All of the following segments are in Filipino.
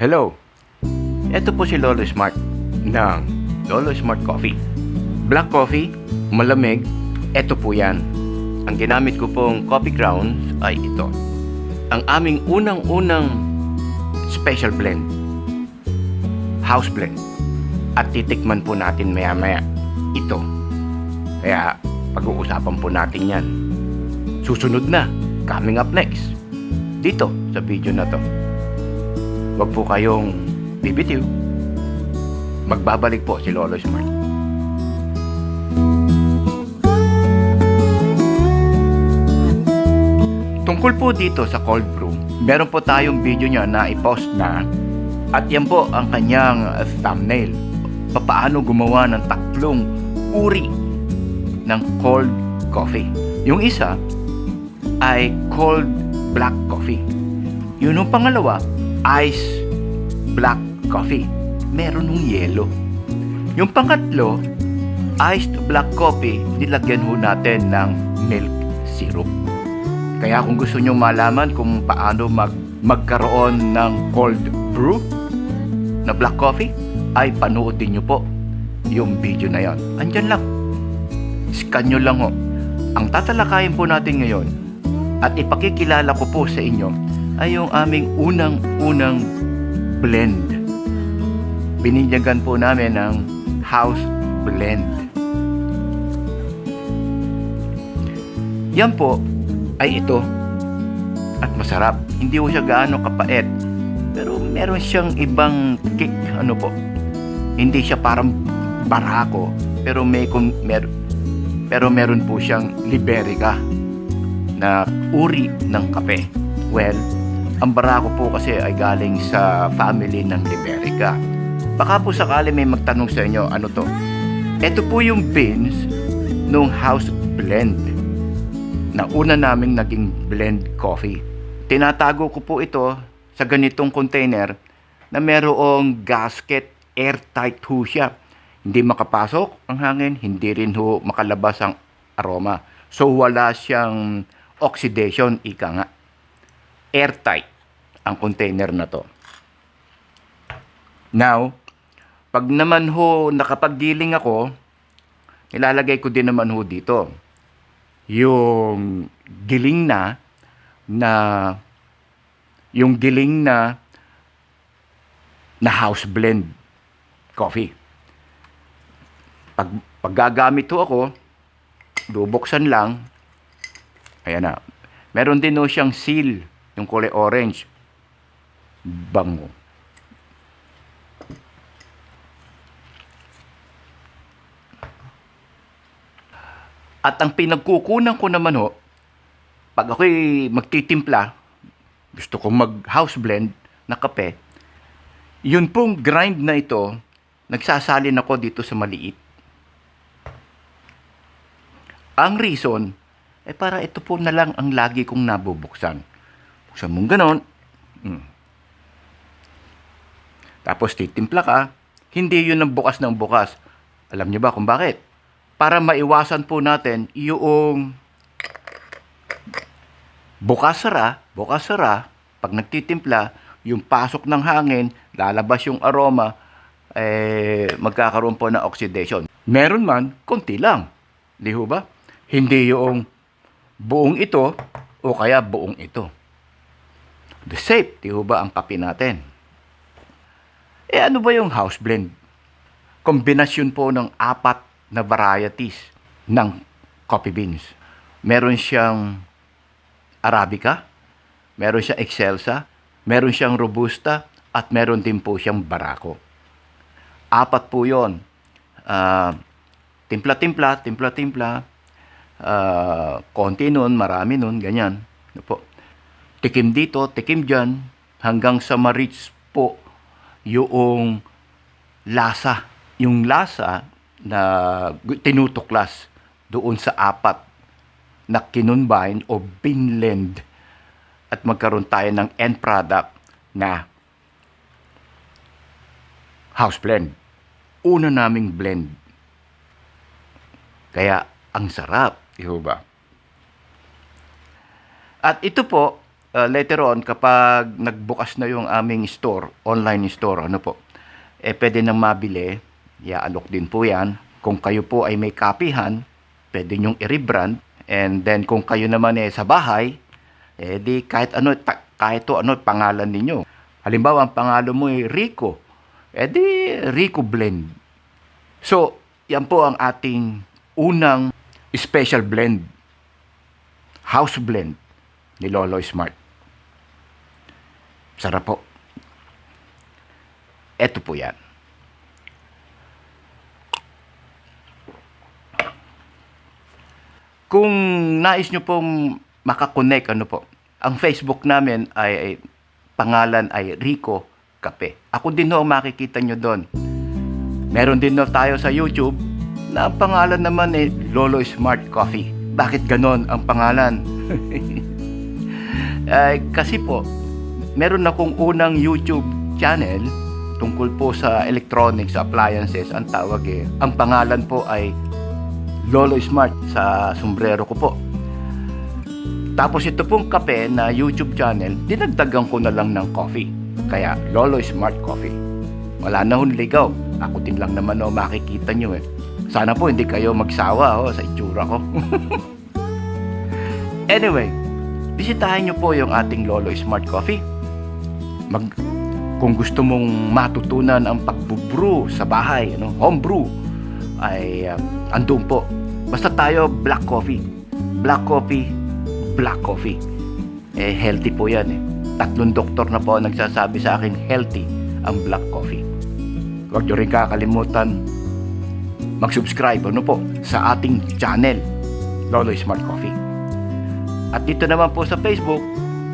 Hello! Ito po si Lolo Smart ng Lolo Smart Coffee. Black coffee, malamig, ito po yan. Ang ginamit ko pong coffee grounds ay ito. Ang aming unang-unang special blend. House blend. At titikman po natin maya-maya ito. Kaya pag-uusapan po natin yan. Susunod na, coming up next. Dito sa video na to. Huwag po kayong bibitiw. Magbabalik po si Lolo Smart. Tungkol po dito sa cold brew, meron po tayong video niya na i-post na at yan po ang kanyang thumbnail. Papaano gumawa ng tatlong uri ng cold coffee. Yung isa ay cold black coffee. Yun yung pangalawa, ice black coffee. Meron ng yelo. Yung pangatlo, iced black coffee, nilagyan ho natin ng milk syrup. Kaya kung gusto nyo malaman kung paano mag magkaroon ng cold brew na black coffee, ay panoodin nyo po yung video na yon. Andyan lang. Scan nyo lang ho. Ang tatalakayin po natin ngayon at ipakikilala ko po sa inyo ay yung aming unang-unang blend. Bininyagan po namin ng house blend. Yan po ay ito. At masarap. Hindi po siya gaano kapait. Pero meron siyang ibang kick. Ano po? Hindi siya parang barako. Pero may kung mer pero meron po siyang liberica na uri ng kape. Well, ang barako po kasi ay galing sa family ng liberica. Baka po sakali may magtanong sa inyo, ano to? Ito po yung beans nung house blend na una naming naging blend coffee. Tinatago ko po ito sa ganitong container na merong gasket airtight ho siya. Hindi makapasok ang hangin, hindi rin ho makalabas ang aroma. So wala siyang oxidation, ika nga. Airtight ang container na to. Now, pag naman ho nakapagdiling ako, nilalagay ko din naman ho dito yung giling na na yung giling na na house blend coffee. Pag paggagamit to ako, bubuksan lang. Ayan na. Meron din no siyang seal, yung kulay orange. Bango. At ang pinagkukunan ko naman ho, pag ako'y magtitimpla, gusto kong mag-house blend na kape, yun pong grind na ito, nagsasalin ako dito sa maliit. Ang reason, eh para ito po na lang ang lagi kong nabubuksan. Buksan mong ganon. Hmm. Tapos titimpla ka, hindi yun ang bukas ng bukas. Alam niyo ba kung bakit? Para maiwasan po natin yung bukas sara, bukas sara, pag nagtitimpla, yung pasok ng hangin, lalabas yung aroma, eh, magkakaroon po ng oxidation. Meron man, konti lang. Di ba? Hindi yung buong ito o kaya buong ito. The safe, di ba ang kape natin? Eh ano ba yung house blend? Kombinasyon po ng apat na varieties ng coffee beans. Meron siyang Arabica, meron siyang Excelsa, meron siyang Robusta, at meron din po siyang Barako. Apat po yon. Ah, timpla-timpla, timpla-timpla, ah, konti nun, marami nun, ganyan. Ano po. Tikim dito, tikim dyan, hanggang sa ma-reach po yung lasa. Yung lasa na tinutuklas doon sa apat na kinunbine o binlend at magkaroon tayo ng end product na house blend. Una naming blend. Kaya ang sarap, di ba? At ito po uh, later on, kapag nagbukas na yung aming store, online store, ano po, eh pwede nang mabili, iaalok din po yan. Kung kayo po ay may kapihan, pwede nyong i-rebrand. And then kung kayo naman eh sa bahay, eh di kahit ano, ta- kahit to ano pangalan ninyo. Halimbawa, ang pangalan mo ay Rico. Eh di Rico Blend. So, yan po ang ating unang special blend. House blend ni Lolo Smart. Sarap po. Ito po yan. Kung nais nyo pong makakonect, ano po, ang Facebook namin ay, ay pangalan ay Rico Cafe. Ako din ho makikita nyo doon. Meron din ho tayo sa YouTube na ang pangalan naman ay Lolo Smart Coffee. Bakit ganon ang pangalan? Ay, kasi po, meron akong unang YouTube channel tungkol po sa electronics, appliances, ang tawag eh. Ang pangalan po ay Lolo Smart sa sombrero ko po. Tapos ito pong kape na YouTube channel, dinagdagan ko na lang ng coffee. Kaya Lolo Smart Coffee. Wala na hong ligaw. Ako din lang naman o makikita nyo eh. Sana po hindi kayo magsawa oh, sa itsura ko. anyway, bisitahin nyo po yung ating Lolo Smart Coffee. Mag, kung gusto mong matutunan ang pagbubrew sa bahay, ano, home brew, ay uh, andun po. Basta tayo black coffee. Black coffee, black coffee. Eh, healthy po yan eh. Tatlong doktor na po nagsasabi sa akin healthy ang black coffee. Huwag nyo rin kakalimutan mag-subscribe ano po sa ating channel Lolo Smart Coffee. At dito naman po sa Facebook,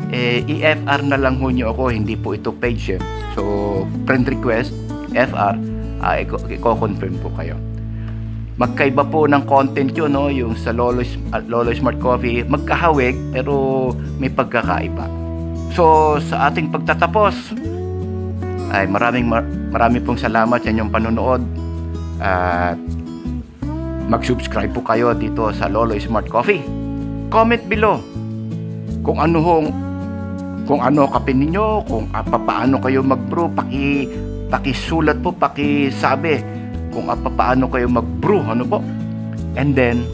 eh, i-FR na lang ho nyo ako, hindi po ito page eh. So, friend request, FR, ah, iko- i-confirm po kayo. Magkaiba po ng content yun, no? yung sa Lolo, uh, Lolo Smart Coffee, magkahawig pero may pagkakaiba. So, sa ating pagtatapos, ay maraming mar- maraming pong salamat sa inyong panonood at mag-subscribe po kayo dito sa Lolo Smart Coffee. Comment below kung ano hong kung ano kape ninyo, kung uh, paano kayo mag-brew, paki pakisulat po, pakisabi kung uh, paano kayo mag-brew, ano po. And then,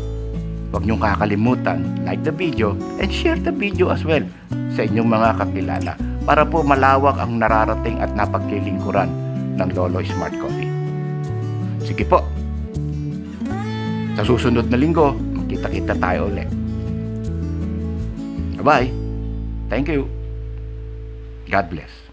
huwag niyong kakalimutan, like the video and share the video as well sa inyong mga kakilala para po malawak ang nararating at napaglilingkuran ng Lolo Smart Coffee. Sige po. Sa susunod na linggo, magkita-kita tayo ulit. Bye-bye. Thank you. God bless.